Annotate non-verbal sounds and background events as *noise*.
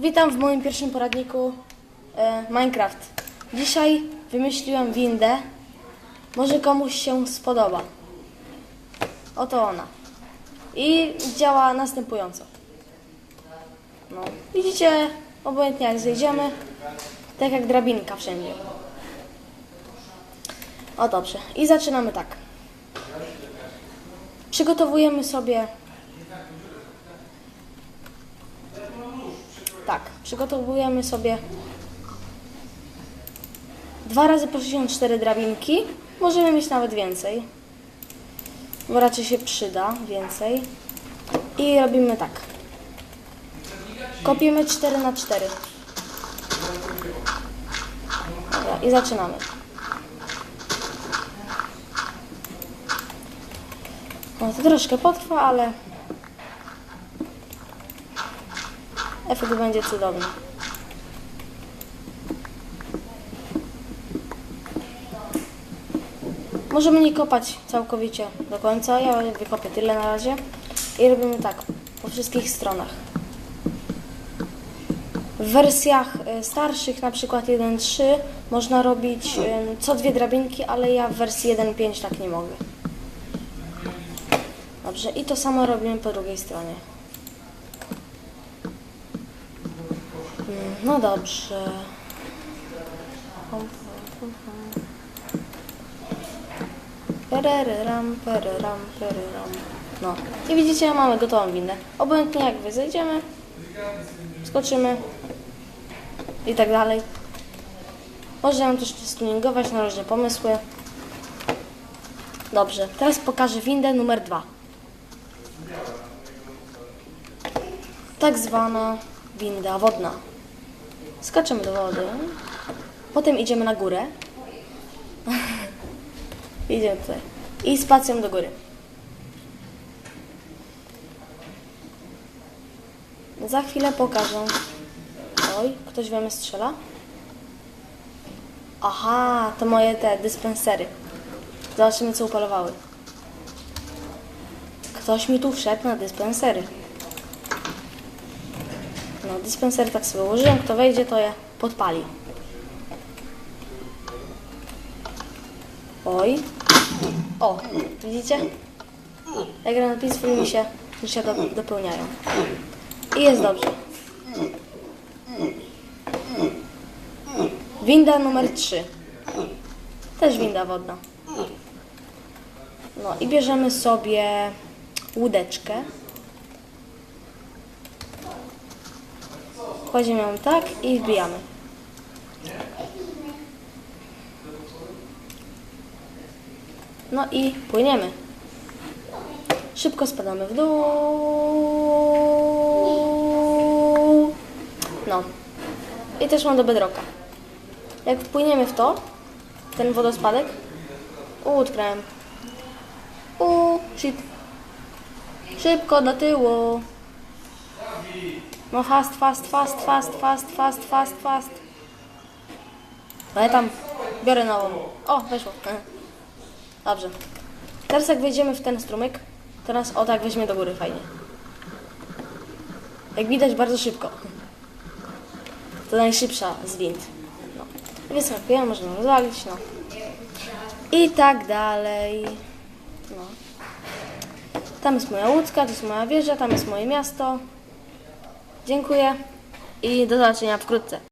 Witam w moim pierwszym poradniku e, Minecraft. Dzisiaj wymyśliłem windę. Może komuś się spodoba. Oto ona. I działa następująco. No, widzicie, obojętnie jak zejdziemy, tak jak drabinka wszędzie. O dobrze. I zaczynamy tak. Przygotowujemy sobie Tak, przygotowujemy sobie dwa razy po 64 drabinki. Możemy mieć nawet więcej, bo raczej się przyda więcej. I robimy tak. Kopiemy 4 na 4 Dobra, i zaczynamy. No to troszkę potrwa, ale efekt będzie cudowny. Możemy nie kopać całkowicie do końca. Ja wykopię tyle na razie. I robimy tak po wszystkich stronach. W wersjach y, starszych, na przykład 1.3, można robić y, co dwie drabinki, ale ja w wersji 1.5 tak nie mogę. Dobrze, i to samo robimy po drugiej stronie. No dobrze. Pereryram, pereram, pereram. No. I widzicie, mamy gotową windę. Obojętnie jak wy zejdziemy, skoczymy i tak dalej. Możemy też stuningować na różne pomysły. Dobrze, teraz pokażę windę numer dwa. Tak zwana winda wodna. Skaczemy do wody. Potem idziemy na górę. *laughs* idziemy tutaj. I spacją do góry. Za chwilę pokażę. Oj, ktoś we mnie strzela? Aha, to moje te dyspensery. Zobaczymy, co upalowały. Ktoś mi tu wszedł na dyspensery. No, dyspensery tak sobie ułożyłem. Kto wejdzie, to je podpali. Oj. O, widzicie? Jak gram na Peaceful mi się, się do, dopełniają. I jest dobrze. Winda numer 3. Też winda wodna. No i bierzemy sobie łódeczkę. Kładziemy ją tak i wbijamy. No i płyniemy. Szybko spadamy w dół. No. I też mam do bedroka. Jak wpłyniemy w to, ten wodospadek, utknąłem. U, shit. Szybko do tyłu. No fast, fast, fast, fast, fast, fast, fast, fast. No ja tam biorę nową. O, weszło. Dobrze. Teraz jak wejdziemy w ten strumyk, nas o tak weźmie do góry fajnie. Jak widać bardzo szybko. To najszybsza z wind. No. Wyskakujemy, można rozwalić, no. I tak dalej. No. Tam jest moja łódka, to jest moja wieża, tam jest moje miasto. Dziękuję i do zobaczenia wkrótce.